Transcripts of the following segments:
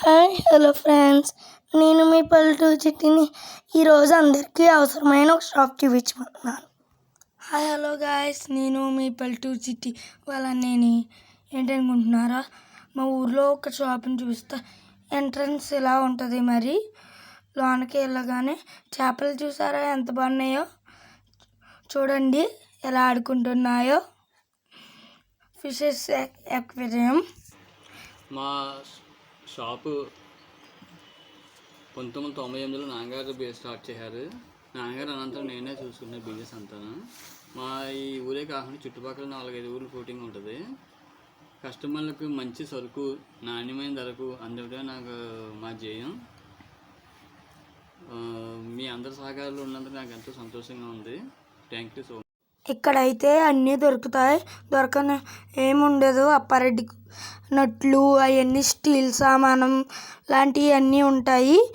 Hi hello friends. నేను మీ పల్లెటూరు చిట్టిని ఈరోజు అందరికీ అవసరమైన ఒక షాప్ చూపించబోతున్నాను హాయ్ హలో గాయస్. నేను మీ పల్లెటూరు చిట్టి వాళ్ళ నేను. ఏంటనుకుంటున్నారా? మా ఊర్లో ఒక షాప్ని చూపిస్తా. ఎంట్రన్స్ ఇలా ఉంటుంది మరి? లోనకి వెళ్ళగానే చేపలు చూసారా? ఎంత బాగున్నాయో? చూడండి ఎలా ఆడుకుంటున్నాయో. Fishes aquarium. మా షాపు పంతొమ్మిది వందల తొంభై ఎనిమిదిలో నాన్నగారు బి- స్టార్ట్ చేశారు. నాన్నగారు అనంతరం నేనే చూసుకునే బిజినెస్ అంతా. మా ఈ ఊరే కాకుండా చుట్టుపక్కల నాలుగైదు ఊర్లు ఫోటింగ్ ఉంటుంది. కస్టమర్లకు మంచి సరుకు నాణ్యమైన ధరకు అందుకే నాకు మా జయం మీ అందరి సహకారాలు ఉన్నందుకు నాకు ఎంతో సంతోషంగా ఉంది. థ్యాంక్ యూ సో ఇక్కడైతే అన్నీ దొరుకుతాయి. దొరకని ఏముండదు. అప్పారెడ్డి నట్లు అవన్నీ స్టీల్ సామానం లాంటివి అన్నీ ఉంటాయి.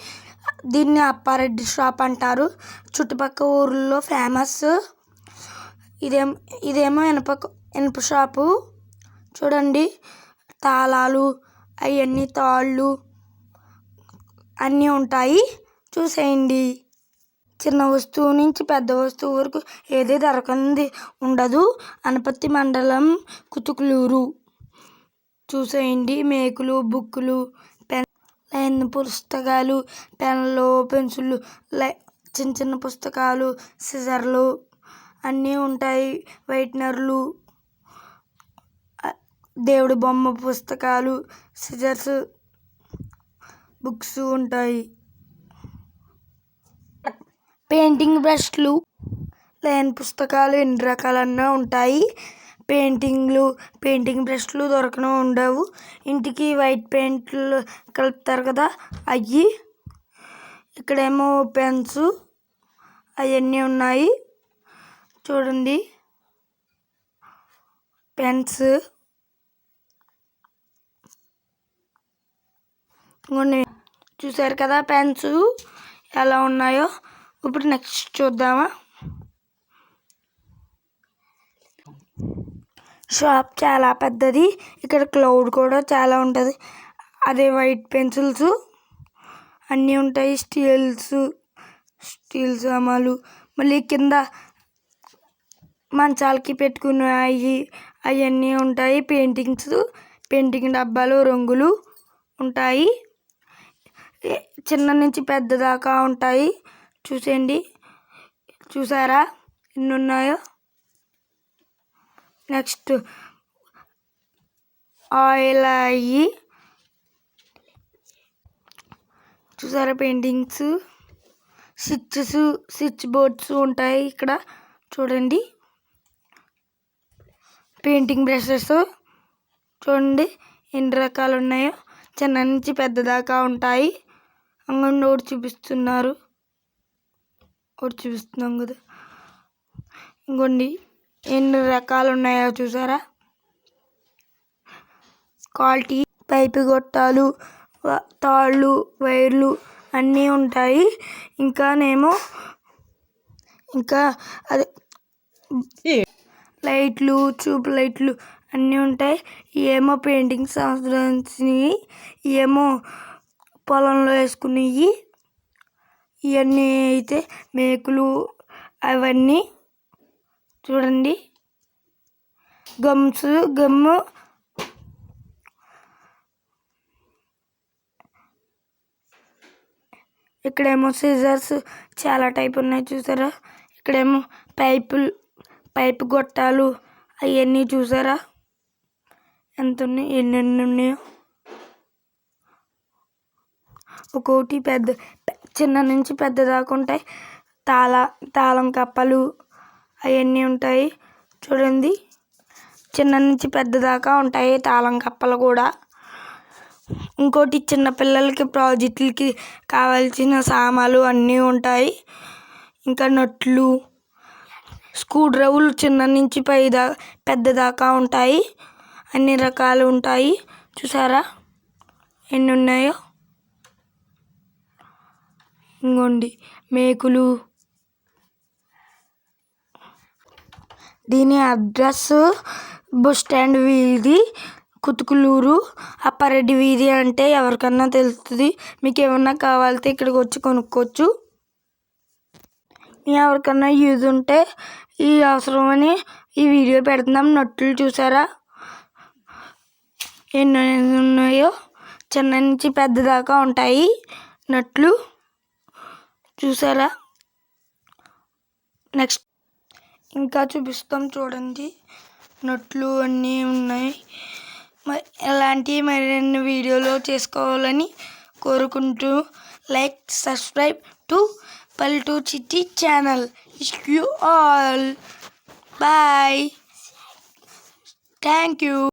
దీన్ని అప్పారెడ్డి షాప్ అంటారు. చుట్టుపక్కల ఊర్లో ఫేమస్. ఇదేం ఇదేమో ఇనప ఇనప షాపు. చూడండి. తాళాలు అవన్నీ తాళ్ళు అన్నీ ఉంటాయి. చూసేయండి. చిన్న వస్తువు నుంచి పెద్ద వస్తువు వరకు ఏది దొరకంది ఉండదు. అనపత్తి మండలం కుతుకులూరు. చూసేయండి మేకులు బుక్కులు పెన్ లైన్ పుస్తకాలు పెన్లు పెన్సిళ్ళు లై చిన్న చిన్న పుస్తకాలు సిజర్లు అన్నీ ఉంటాయి. వైట్నర్లు దేవుడి బొమ్మ పుస్తకాలు సిజర్స్ బుక్స్ ఉంటాయి. పెయింటింగ్ బ్రష్లు. లైన్ పుస్తకాలు ఎన్ని రకాలన్నా ఉంటాయి. పెయింటింగ్లు పెయింటింగ్ బ్రష్లు దొరకను ఉండవు. ఇంటికి వైట్ పెయింట్లు కలుపుతారు కదా అవి ఇక్కడేమో పెన్స్ అవన్నీ ఉన్నాయి. చూడండి. పెన్స్. ఇంకొన్ని చూసారు కదా పెన్స్ ఎలా ఉన్నాయో? ఇప్పుడు నెక్స్ట్ చూద్దామా? షాప్ చాలా పెద్దది. ఇక్కడ క్లౌడ్ కూడా చాలా ఉంటుంది. అదే వైట్ పెన్సిల్స్ అన్నీ ఉంటాయి. స్టీల్స్ స్టీల్ సామాన్లు. మళ్ళీ కింద మంచాలకి పెట్టుకునే అవి అవన్నీ ఉంటాయి. పెయింటింగ్స్ పెయింటింగ్ డబ్బాలు రంగులు ఉంటాయి. చిన్న నుంచి పెద్ద దాకా ఉంటాయి. చూసేయండి. చూసారా? ఎన్ని ఉన్నాయో నెక్స్ట్. ఆయిల్ అయ్యి. చూసారా పెయింటింగ్స్? స్విచ్చెస్ స్విచ్ బోర్డ్స్ ఉంటాయి ఇక్కడ. చూడండి. Painting brushes. చూడండి. ఎన్ని రకాలు ఉన్నాయో. చిన్న నుంచి పెద్ద దాకా ఉంటాయి. అంగన్ ఒకటి చూపిస్తున్నారు. ఒకటి చూపిస్తున్నాం కదా. ఇంకోండి ఎన్ని రకాలు ఉన్నాయో చూసారా? క్వాలిటీ పైపు గొట్టాలు తాళ్ళు వైర్లు అన్నీ ఉంటాయి. ఇంకానేమో ఇంకా అదే లైట్లు ట్యూబ్ లైట్లు అన్నీ ఉంటాయి. ఏమో పెయింటింగ్ సంబంధించినవి ఏమో పొలంలో వేసుకునేవి ఇవన్నీ అయితే మేకులు అవన్నీ చూడండి. గమ్స్ గమ్ము ఇక్కడేమో సిజర్స్ చాలా టైప్ ఉన్నాయి చూసారా? ఇక్కడేమో పైపులు పైపు గొట్టాలు అవన్నీ చూసారా? ఎంత ఉన్నాయి ఎన్నెన్ని ఉన్నాయో ఒక్కోటి పెద్ద చిన్న నుంచి పెద్ద దాకా ఉంటాయి. తాళ తాళం కప్పలు అవన్నీ ఉంటాయి. చూడండి. చిన్న నుంచి పెద్ద దాకా ఉంటాయి తాళం కప్పలు కూడా. ఇంకోటి చిన్న పిల్లలకి ప్రాజెక్టులకి కావాల్సిన సామాన్లు అన్నీ ఉంటాయి. ఇంకా నట్లు స్క్రూ డ్రైవ్లు చిన్న నుంచి పై దా పెద్ద దాకా ఉంటాయి. అన్ని రకాలు ఉంటాయి. చూసారా? ఎన్ని ఉన్నాయో? ఇంకోండి మేకులు దీని అడ్రస్ బస్ స్టాండ్ వీధి కుతుకులూరు అప్పారెడ్డి వీధి అంటే ఎవరికన్నా తెలుస్తుంది మీకు ఏమన్నా కావాలితే ఇక్కడికి వచ్చి కొనుక్కోవచ్చు మీ ఎవరికన్నా యూజ్ ఉంటే ఈ అవసరమని ఈ వీడియో పెడుతున్నాం నట్లు చూసారా ఎన్ని ఉన్నాయో చిన్న నుంచి పెద్ద దాకా ఉంటాయి నట్లు చూసారా? నెక్స్ట్. ఇంకా చూపిస్తాం చూడండి. నట్లు అన్నీ ఉన్నాయి. మరి ఎలాంటి మరిన్ని వీడియోలు చేసుకోవాలని కోరుకుంటూ like subscribe to Paltu Chitti channel. You all bye thank you